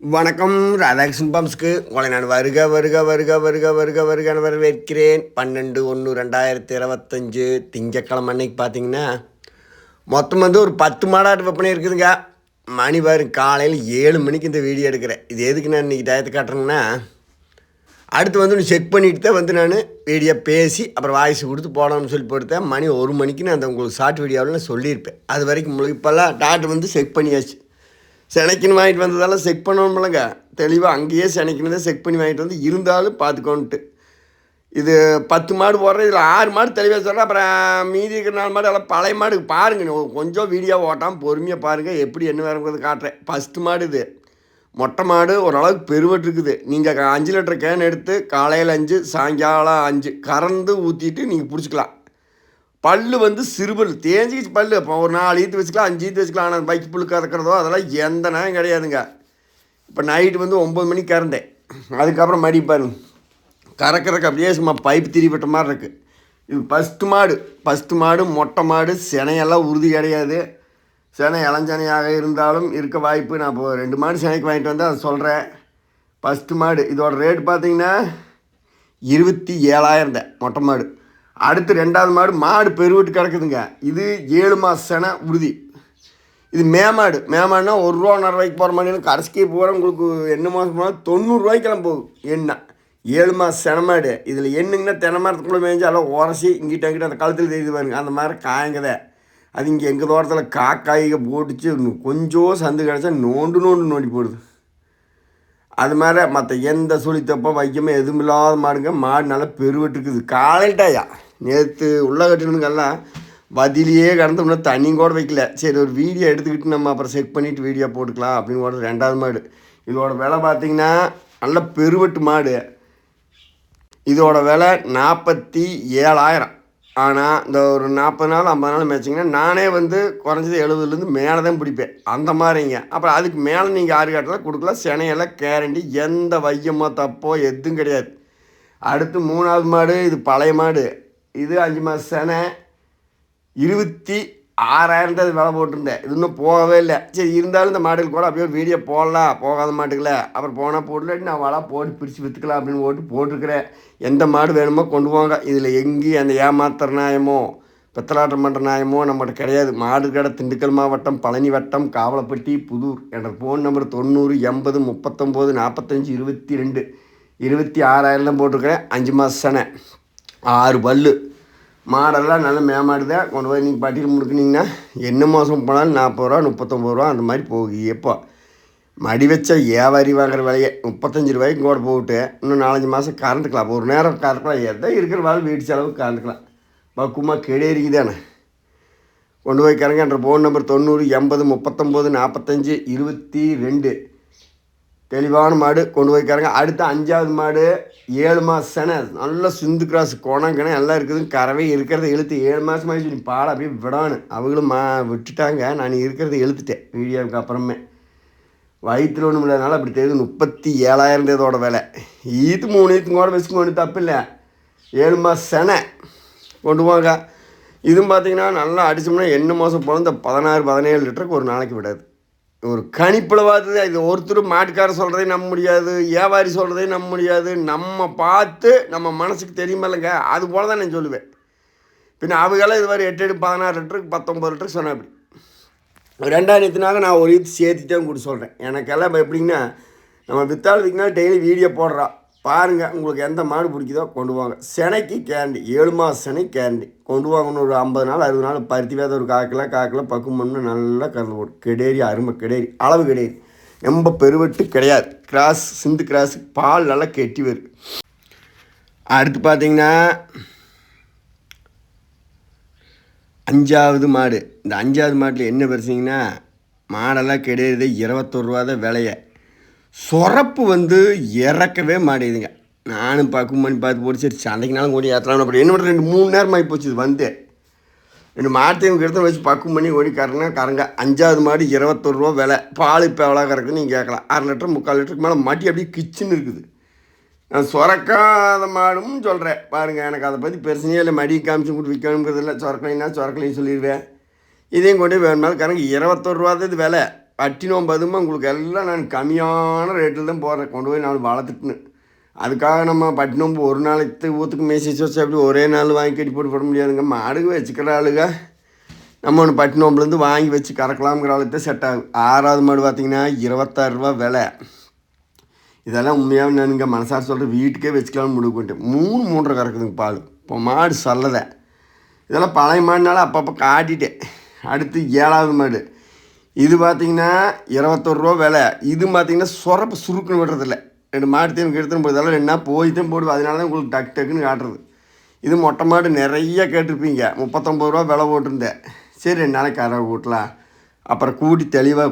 வணக்கம் ராதாகிருஷ்ணன் பம்ஸ்க்கு உங்களை நான் வருக வருக வருக வருக வருக வருகன்னு வரவேற்கிறேன். பன்னெண்டு ஒன்று ரெண்டாயிரத்தி இருபத்தஞ்சு திங்கக்கிழமை அன்னைக்கு பார்த்தீங்கன்னா மொத்தம் வந்து ஒரு பத்து மாடாட்டு விற்பனை இருக்குதுங்க. மணி பாருங்க காலையில் ஏழு மணிக்கு இந்த வீடியோ எடுக்கிறேன். இது எதுக்கு நான் இன்றைக்கி டயத்தை காட்டுறேங்கன்னா அடுத்து வந்து செக் பண்ணிட்டு தான் வந்து நான் வீடியோ பேசி அப்புறம் வாய்ஸ் கொடுத்து போடணும்னு சொல்லி போட்டுத்தேன் மணி ஒரு மணிக்கு நான் அந்த உங்களுக்கு ஷார்ட் வீடியோவில் நான் சொல்லியிருப்பேன். அது வரைக்கும் உங்களுக்கு இப்போல்லாம் டாக்டர் வந்து செக் பண்ணியாச்சு. செனைக்குன்னு வாங்கிட்டு வந்ததெல்லாம் செக் பண்ணணும்லங்க தெளிவாக அங்கேயே செனைக்குன்னு தான் செக் பண்ணி வாங்கிட்டு வந்து இருந்தாலும் பார்த்துக்கோன்ட்டு. இது பத்து மாடு போடுறேன் இதில் ஆறு மாடு தெளிவாக சொல்கிறேன் அப்புறம் மீதி இருக்கிற நாலு மாடு எல்லாம் பழைய மாடு பாருங்க கொஞ்சம் வீடியோ ஓட்டாமல் பொறுமையாக பாருங்கள் எப்படி என்ன வேறுங்கிறது காட்டுறேன். ஃபஸ்ட்டு மாடு இது. மொட்டை மாடு ஓரளவுக்கு பெருவட்டு இருக்குது நீங்கள் அஞ்சு லிட்டர் கேன் எடுத்து காலையில் அஞ்சு சாயங்காலம் அஞ்சு கறந்து ஊற்றிட்டு நீங்கள் பிடிச்சிக்கலாம். பல்லு வந்து சிறுபல் தேஞ்சிக்கிச்சு பல்லு. இப்போ ஒரு நாலு ஈத்து வச்சுக்கலாம் அஞ்சு ஈத்து வச்சுக்கலாம் ஆனால் பைக் புல்லு கறக்கிறதோ அதெல்லாம் எந்த நேரம் கிடையாதுங்க. இப்போ நைட்டு வந்து ஒம்பது மணிக்கு கறந்தேன். அதுக்கப்புறம் மடி பாருங்க. கறக்கிறதுக்கு அப்படியே சும்மா பைப் திரிவிட்ட மாதிரி இருக்குது இது ஃபஸ்ட்டு மாடு ஃபஸ்ட்டு மாடு மொட்டை மாடு சினையெல்லாம் உறுதி கிடையாது. சினை இளஞ்சனையாக இருந்தாலும் இருக்க வாய்ப்பு. நான் இப்போ ரெண்டு மாடு சினைக்கு வாங்கிட்டு வந்தேன் அதை சொல்கிறேன் ஃபஸ்ட்டு மாடு இதோட ரேட் பார்த்தீங்கன்னா இருபத்தி ஏழாயிரம் தான் மொட்டை மாடு. அடுத்து ரெண்டாவது மாடு மாடு பெருவிட்டு கிடக்குதுங்க. இது ஏழு மாத செனை உறுதி. இது மேமாடு மேமாடுனா ஒரு ரூபா ஒன்றரை ரூபாய்க்கு போகிற மாதிரி கடைசிக்கு போகிற உங்களுக்கு என்ன மாதம் போனால் தொண்ணூறுரூவாய்க்கெல்லாம் போகும் என்ன? ஏழு மாதம் செனமாடு இதில் எண்ணுங்கன்னா தென்னமரத்துக்குள்ளே மேய்ஞ்சாலும் உரசி இங்கிட்ட அங்கிட்ட அந்த கழுத்தில் தெரியுது பாருங்க. அந்த மாதிரி காயங்கதே அது இங்கே எங்கள் தோட்டத்தில் காக்காய்க போட்டுச்சு. கொஞ்சம் சந்து கிடச்சா நோண்டு நோண்டு நோண்டி போடுது. அது மாதிரி மற்ற எந்த சுழித்தப்போ வைக்கமே எதுவும் இல்லாத மாடுங்க. மாடு நல்லா பெருவிட்டுருக்குது காலையிட்டாயா நேற்று உள்ள கட்டினதுக்கெல்லாம் வதிலேயே கடந்து இன்னும் தண்ணியும் கூட வைக்கல. சரி ஒரு வீடியோ எடுத்துக்கிட்டு நம்ம அப்புறம் செக் பண்ணிவிட்டு வீடியோ போட்டுக்கலாம் அப்படின்னு கூட ரெண்டாவது மாடு. இதோட விலை பார்த்தீங்கன்னா நல்ல பெருவெட்டு மாடு. இதோட விலை நாற்பத்தி ஏழாயிரம். ஆனால் இந்த ஒரு நாற்பது நாள் ஐம்பது நாள் மேய்ச்சிங்கன்னா நானே வந்து குறைஞ்சது எழுபதுலேருந்து மேலே தான் பிடிப்பேன். அந்த மாதிரிங்க. அப்புறம் அதுக்கு மேலே நீங்கள் ஆறு காட்டில் கொடுக்கலாம். சினையெல்லாம் கேரண்டி எந்த வையமோ தப்போ எதுவும் கிடையாது. அடுத்து மூணாவது மாடு இது பழைய மாடு. இது அஞ்சு மாதம் சேனை. இருபத்தி ஆறாயிரம் தான் விலை போட்டிருந்தேன். இது இன்னும் போகவே இல்லை. சரி இருந்தாலும் இந்த மாடுகள் கூட அப்படியே ஒரு வீடியோ போடலாம். போகாத மாட்டுக்கல அப்புறம் போனால் போடலாட்டி நான் வளா போட்டு பிரித்து விற்றுக்கலாம் அப்படின்னு போட்டு போட்டிருக்கிறேன். எந்த மாடு வேணுமோ கொண்டு போங்க இதில் எங்கேயும் அந்த ஏமாத்துற நியாயமோ பித்தலாட்டம் பண்ணுற நியாயமோ நம்மகிட்ட கிடையாது. மாடு கடை திண்டுக்கல் மாவட்டம் பழனி வட்டம் காவலப்பட்டி புதூர். என்ற ஃபோன் நம்பர் தொண்ணூறு எண்பது முப்பத்தொம்போது நாற்பத்தஞ்சு இருபத்தி ரெண்டு. இருபத்தி ஆறாயிரம் தான் போட்டிருக்கிறேன். அஞ்சு மாதம் சனை. ஆறு பல்லு. மாடெல்லாம் நல்ல மேமாடு தான் கொண்டு போய் நீங்கள் பட்டியல் முடுக்குனீங்கன்னா என்ன மாதம் போனாலும் நாற்பது ரூபா முப்பத்தொம்பது ரூபா அந்த மாதிரி போகுது எப்போ. மடி வச்ச வியாபாரி வாங்குற விலையை முப்பத்தஞ்சு ரூபாய்க்கு கூட போட்டு இன்னும் நாலஞ்சு மாதம் கறந்துக்கலாம். ஒரு நேரம் கறக்கலாம். எதோ இருக்கிற வாழ் வீட்டு செலவுக்கு கறந்துக்கலாம். பக்குவமாக கெடேரிக்கு தானே கொண்டு போய் கறங்கன்ற ஃபோன் நம்பர் தொண்ணூறு எண்பது முப்பத்தொம்போது நாற்பத்தஞ்சு இருபத்தி ரெண்டு. தெளிவான மாடு கொண்டு போய்க்காரங்க அடுத்த அஞ்சாவது மாடு ஏழு மாதம் செனை. நல்ல சிந்து கிராஸ் குணங்கணம் எல்லாம் இருக்குது. கறவை இருக்கிறத இழுத்து ஏழு மாதம் ஆயிடுச்சு நீ பாட அப்படியே விடணும் அவங்களும் மா விட்டுட்டாங்க. நான் இருக்கிறத இழுத்துட்டேன் வீடியோவுக்கு அப்புறமே. வயிற்றுல ஒன்றும் இல்லாதனால அப்படி தெரியுது. முப்பத்தி ஏழாயிரம் இதோட விலை. ஈத்து மூணு ஈத்து கூட வச்சுக்க ஒன்றும் தப்பு இல்லை. ஏழு மாதம் செனை. கொண்டு போங்க. இதுவும் பார்த்தீங்கன்னா நல்லா அடிச்சோம்னா என்ன மாதம் போனால் இந்த பதினாறு பதினேழு லிட்டருக்கு ஒரு நாளைக்கு விடாது. ஒரு கணிப்பில் பார்த்தது இது ஒருத்தர் மாட்டுக்காரர் சொல்கிறதையும் நம்ப முடியாது. வியாபாரி சொல்கிறதையும் நம்ப முடியாது. நம்ம பார்த்து நம்ம மனசுக்கு தெரியுமில்லைங்க. அது போல தான் நான் சொல்லுவேன். பின்ன அவங்களாம் இது மாதிரி எட்டு எட்டு பதினாறு லிட்டருக்கு பத்தொம்பது லிட்டருக்கு சொன்னேன் அப்படி ரெண்டாயிரத்தினாக நான் ஒரு இது தான் கூட சொல்கிறேன் எனக்கெல்லாம் இப்போ எப்படிங்கன்னா நம்ம வித்தாள் டெய்லி வீடியோ போடுறா. பாருங்கள் உங்களுக்கு எந்த மாடு பிடிக்குதோ கொண்டு வாங்க. செனைக்கு கேண்டி ஏழு மாதம் செனை கேண்டி கொண்டு வாங்கணும் ஒரு ஐம்பது நாள் அறுபது நாள் பருத்தி வேத ஒரு காக்கில் காக்கில் பக்குவம் பண்ணு நல்லா கறந்து போடும் கெடேரி அருமை கெடேரி அளவு கெடேரி. ரொம்ப பெருவெட்டு கிடையாது. கிராஸ் சிந்து கிராஸ் பால் நல்லா கெட்டி வரும். அடுத்து பார்த்தீங்கன்னா அஞ்சாவது மாடு. இந்த அஞ்சாவது மாட்டில் என்ன பெருசிங்கன்னா மாடெல்லாம் கிடையாது இருபத்தொரு ரூபா தான் விலையை. சொரப்பு வந்து இறக்கவே மாட்டேங்குதுங்க. நானும் பார்க்கும் பண்ணி பார்த்து போட்டு சரி சந்தைக்குனாலும் ஓடி ஏற்றலாம் அப்படி என்ன ரெண்டு மூணு நேரம் ஆகி போச்சு இது வந்து. ரெண்டு மாட்டையும் கிட்ட வச்சு பக்கம் பண்ணி ஓடி கறங்க கறங்க அஞ்சாவது மாடு இருபத்தொரு ரூபா விலை. பால் இப்போ எவ்வளோ கறக்குன்னு நீங்கள் கேட்கலாம். அரை லிட்டர் முக்கால் லிட்டருக்கு மேலே மாட்டி அப்படியே கிச்சன் இருக்குது. நான் சுரக்காத மாடும் சொல்கிறேன் பாருங்கள் எனக்கு அதை பற்றி பிரச்சனையே இல்லை. மடி காமிச்சு கொடுத்து விற்கணுங்கிறது இல்லை. சுரக்கலைன்னா சுரக்கலைன்னு சொல்லிடுவேன். இதையும் கொண்டு போய் வேணுமாலும் கறங்க இருபத்தொரு ரூபா தான் இது விலை. பட்டி நோம்பு அதுமா உங்களுக்கு எல்லாம் நான் கம்மியான ரேட்டில் தான் போடுறேன். கொண்டு போய் நான் வளர்த்துட்டுன்னு. அதுக்காக நம்ம பட்டி நோம்பு ஒரு நாளைக்கு ஊற்றுக்கு மேய்ச்சி வச்சு அப்படி ஒரே நாள் வாங்கி கட்டி போட்டு போட முடியாதுங்க. மாடுக்கு வச்சுக்கிற ஆளுங்க நம்ம ஒன்று பட்டினோம்லேருந்து வாங்கி வச்சு கறக்கலாம்ங்கிற ஆளுக்கு தான் செட் ஆகும் ஆறாவது மாடு பார்த்தீங்கன்னா இருபத்தாறு ரூபா விலை. இதெல்லாம் உண்மையாக நானுங்க மனசார சொல்கிறேன் வீட்டுக்கே வச்சுக்கலாம்னு முடிவு பண்ணிட்டேன். மூணு மூன்றரை கறக்குதுங்க பால். இப்போ மாடு சொல்லலை இதெல்லாம் பழைய மாடுனால அப்பப்போ காட்டிட்டேன். அடுத்து ஏழாவது மாடு. இது பார்த்தீங்கன்னா இருபத்தொரு ரூபா விலை. இது பார்த்தீங்கன்னா சொரப்பு சுருக்குன்னு விடுறதில்ல. ரெண்டு மாடு தேனுக்கு எடுத்துன்னு போய் ரெண்டு நாள் போய் தான் போடுவோம் அதனால தான் உங்களுக்கு டக்கு டக்குன்னு காட்டுறது. இது மொட்டை மாடு நிறைய கேட்டிருப்பீங்க. முப்பத்தொம்பது ரூபா விலை போட்டிருந்தேன். சரி ரெண்டு நாளைக்கு கறவை கூட்டலாம். அப்புறம் கூட்டி தெளிவாக